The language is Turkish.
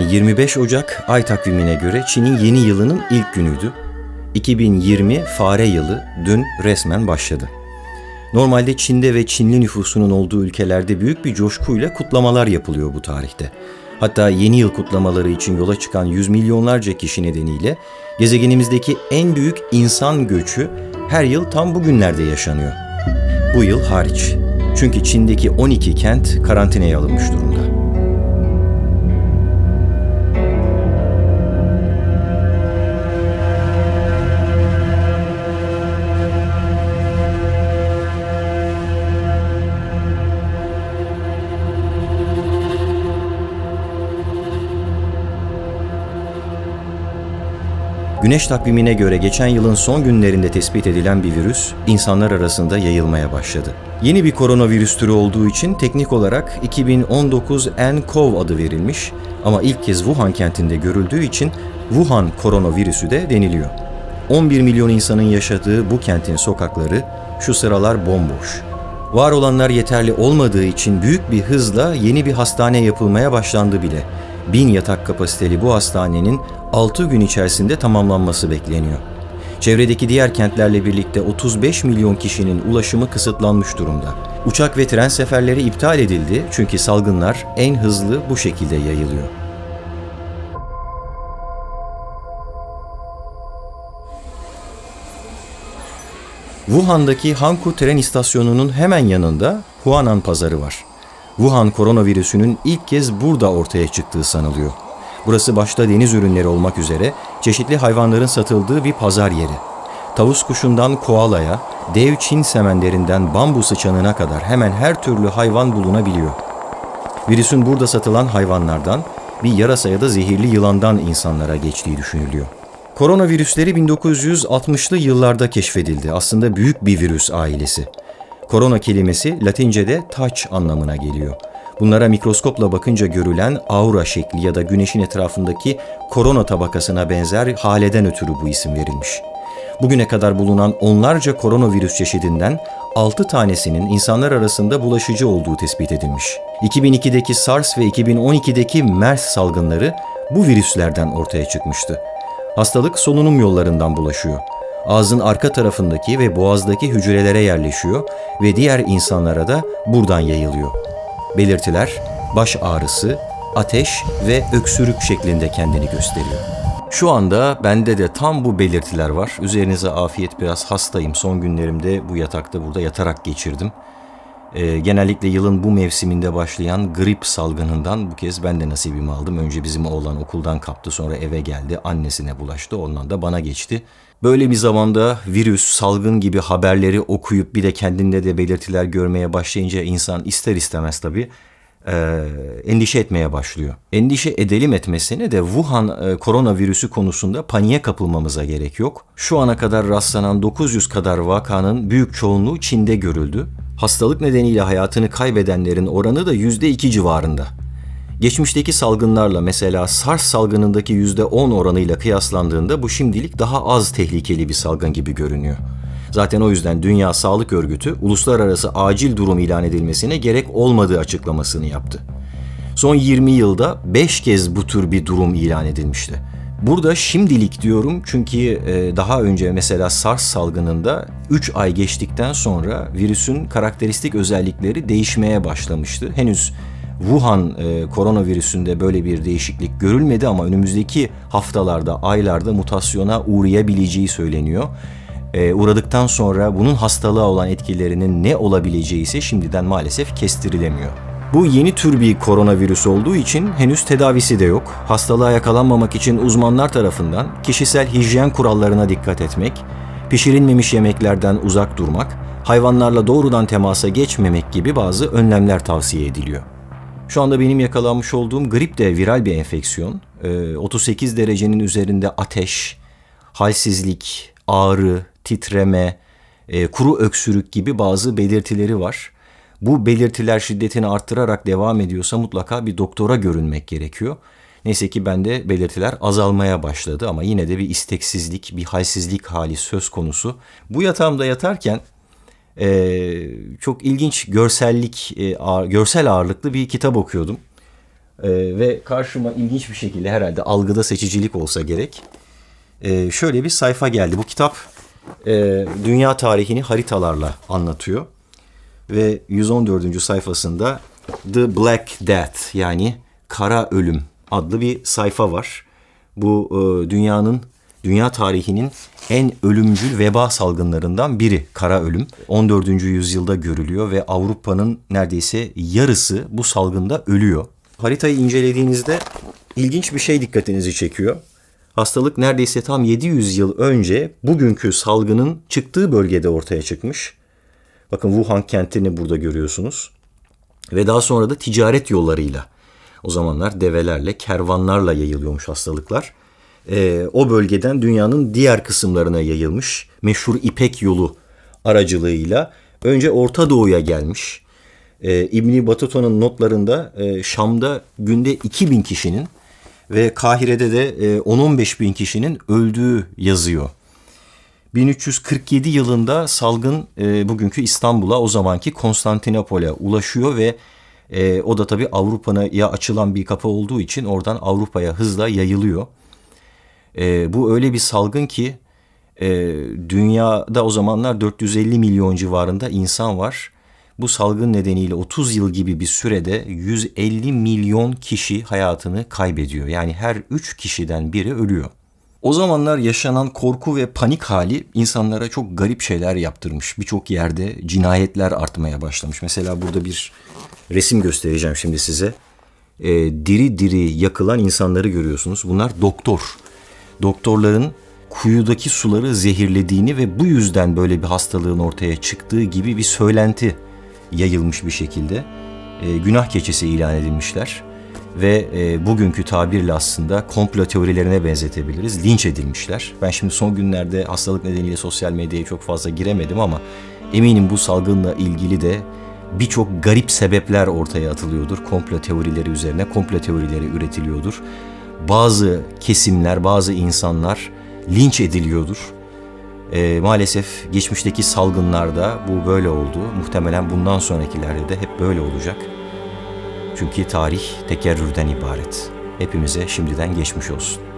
25 Ocak ay takvimine göre Çin'in yeni yılının ilk günüydü. 2020 fare yılı dün resmen başladı. Normalde Çin'de ve Çinli nüfusunun olduğu ülkelerde büyük bir coşkuyla kutlamalar yapılıyor bu tarihte. Hatta yeni yıl kutlamaları için yola çıkan yüz milyonlarca kişi nedeniyle gezegenimizdeki en büyük insan göçü her yıl tam bu günlerde yaşanıyor. Bu yıl hariç. Çünkü Çin'deki 12 kent karantinaya alınmış durumda. Güneş takvimine göre geçen yılın son günlerinde tespit edilen bir virüs insanlar arasında yayılmaya başladı. Yeni bir koronavirüs türü olduğu için teknik olarak 2019 nCoV adı verilmiş ama ilk kez Wuhan kentinde görüldüğü için Wuhan koronavirüsü de deniliyor. 11 milyon insanın yaşadığı bu kentin sokakları şu sıralar bomboş. Var olanlar yeterli olmadığı için büyük bir hızla yeni bir hastane yapılmaya başlandı bile. Bin yatak kapasiteli bu hastanenin 6 gün içerisinde tamamlanması bekleniyor. Çevredeki diğer kentlerle birlikte 35 milyon kişinin ulaşımı kısıtlanmış durumda. Uçak ve tren seferleri iptal edildi çünkü salgınlar en hızlı bu şekilde yayılıyor. Wuhan'daki Hankou tren istasyonunun hemen yanında Huanan pazarı var. Wuhan koronavirüsünün ilk kez burada ortaya çıktığı sanılıyor. Burası başta deniz ürünleri olmak üzere çeşitli hayvanların satıldığı bir pazar yeri. Tavus kuşundan koalaya, dev Çin semenlerinden bambu sıçanına kadar hemen her türlü hayvan bulunabiliyor. Virüsün burada satılan hayvanlardan bir yarasa ya da zehirli yılandan insanlara geçtiği düşünülüyor. Koronavirüsleri 1960'lı yıllarda keşfedildi. Aslında büyük bir virüs ailesi. Korona kelimesi Latince'de taç anlamına geliyor. Bunlara mikroskopla bakınca görülen aura şekli ya da güneşin etrafındaki korona tabakasına benzer haleden ötürü bu isim verilmiş. Bugüne kadar bulunan onlarca koronavirüs çeşidinden 6 tanesinin insanlar arasında bulaşıcı olduğu tespit edilmiş. 2002'deki SARS ve 2012'deki MERS salgınları bu virüslerden ortaya çıkmıştı. Hastalık solunum yollarından bulaşıyor. Ağzın arka tarafındaki ve boğazdaki hücrelere yerleşiyor ve diğer insanlara da buradan yayılıyor. Belirtiler baş ağrısı, ateş ve öksürük şeklinde kendini gösteriyor. Şu anda bende de tam bu belirtiler var. Üzerinize afiyet biraz hastayım. Son günlerimde bu yatakta burada yatarak geçirdim. Ee, genellikle yılın bu mevsiminde başlayan grip salgınından bu kez ben de nasibimi aldım. Önce bizim oğlan okuldan kaptı sonra eve geldi. Annesine bulaştı ondan da bana geçti. Böyle bir zamanda virüs, salgın gibi haberleri okuyup bir de kendinde de belirtiler görmeye başlayınca insan ister istemez tabii e, endişe etmeye başlıyor. Endişe edelim etmesine de Wuhan e, koronavirüsü konusunda paniğe kapılmamıza gerek yok. Şu ana kadar rastlanan 900 kadar vakanın büyük çoğunluğu Çin'de görüldü. Hastalık nedeniyle hayatını kaybedenlerin oranı da %2 civarında. Geçmişteki salgınlarla mesela SARS salgınındaki %10 oranıyla kıyaslandığında bu şimdilik daha az tehlikeli bir salgın gibi görünüyor. Zaten o yüzden Dünya Sağlık Örgütü uluslararası acil durum ilan edilmesine gerek olmadığı açıklamasını yaptı. Son 20 yılda 5 kez bu tür bir durum ilan edilmişti. Burada şimdilik diyorum çünkü e, daha önce mesela SARS salgınında 3 ay geçtikten sonra virüsün karakteristik özellikleri değişmeye başlamıştı. Henüz Wuhan e, koronavirüsünde böyle bir değişiklik görülmedi ama önümüzdeki haftalarda, aylarda mutasyona uğrayabileceği söyleniyor. E, uğradıktan sonra bunun hastalığa olan etkilerinin ne olabileceği ise şimdiden maalesef kestirilemiyor. Bu yeni tür bir koronavirüs olduğu için henüz tedavisi de yok. Hastalığa yakalanmamak için uzmanlar tarafından kişisel hijyen kurallarına dikkat etmek, pişirilmemiş yemeklerden uzak durmak, hayvanlarla doğrudan temasa geçmemek gibi bazı önlemler tavsiye ediliyor. Şu anda benim yakalanmış olduğum grip de viral bir enfeksiyon. Ee, 38 derecenin üzerinde ateş, halsizlik, ağrı, titreme, e, kuru öksürük gibi bazı belirtileri var. Bu belirtiler şiddetini arttırarak devam ediyorsa mutlaka bir doktora görünmek gerekiyor. Neyse ki bende belirtiler azalmaya başladı ama yine de bir isteksizlik, bir halsizlik hali söz konusu. Bu yatağımda yatarken e, çok ilginç görsellik, e, görsel ağırlıklı bir kitap okuyordum. Ve karşıma ilginç bir şekilde herhalde algıda seçicilik olsa gerek. Şöyle bir sayfa geldi. Bu kitap e, dünya tarihini haritalarla anlatıyor. Ve 114. sayfasında The Black Death yani Kara Ölüm adlı bir sayfa var. Bu e, dünyanın dünya tarihinin en ölümcül veba salgınlarından biri kara ölüm. 14. yüzyılda görülüyor ve Avrupa'nın neredeyse yarısı bu salgında ölüyor. Haritayı incelediğinizde ilginç bir şey dikkatinizi çekiyor. Hastalık neredeyse tam 700 yıl önce bugünkü salgının çıktığı bölgede ortaya çıkmış. Bakın Wuhan kentini burada görüyorsunuz. Ve daha sonra da ticaret yollarıyla. O zamanlar develerle, kervanlarla yayılıyormuş hastalıklar. Ee, o bölgeden dünyanın diğer kısımlarına yayılmış. Meşhur İpek yolu aracılığıyla önce Orta Doğu'ya gelmiş. Ee, İbni Batuta'nın notlarında e, Şam'da günde 2000 kişinin ve Kahire'de de e, 10-15 bin kişinin öldüğü yazıyor. 1347 yılında salgın e, bugünkü İstanbul'a o zamanki Konstantinopol'e ulaşıyor ve e, o da tabii Avrupa'ya açılan bir kapı olduğu için oradan Avrupa'ya hızla yayılıyor. E, bu öyle bir salgın ki e, dünyada o zamanlar 450 milyon civarında insan var. Bu salgın nedeniyle 30 yıl gibi bir sürede 150 milyon kişi hayatını kaybediyor. Yani her 3 kişiden biri ölüyor. O zamanlar yaşanan korku ve panik hali insanlara çok garip şeyler yaptırmış. Birçok yerde cinayetler artmaya başlamış. Mesela burada bir resim göstereceğim şimdi size. Ee, diri diri yakılan insanları görüyorsunuz. Bunlar doktor. Doktorların kuyudaki suları zehirlediğini ve bu yüzden böyle bir hastalığın ortaya çıktığı gibi bir söylenti yayılmış bir şekilde. Ee, günah keçisi ilan edilmişler ve e, bugünkü tabirle aslında komplo teorilerine benzetebiliriz. Linç edilmişler. Ben şimdi son günlerde hastalık nedeniyle sosyal medyaya çok fazla giremedim ama eminim bu salgınla ilgili de birçok garip sebepler ortaya atılıyordur. Komplo teorileri üzerine komplo teorileri üretiliyordur. Bazı kesimler, bazı insanlar linç ediliyordur. E, maalesef geçmişteki salgınlarda bu böyle oldu. Muhtemelen bundan sonrakilerde de hep böyle olacak. Çünkü tarih tekerrürden ibaret. Hepimize şimdiden geçmiş olsun.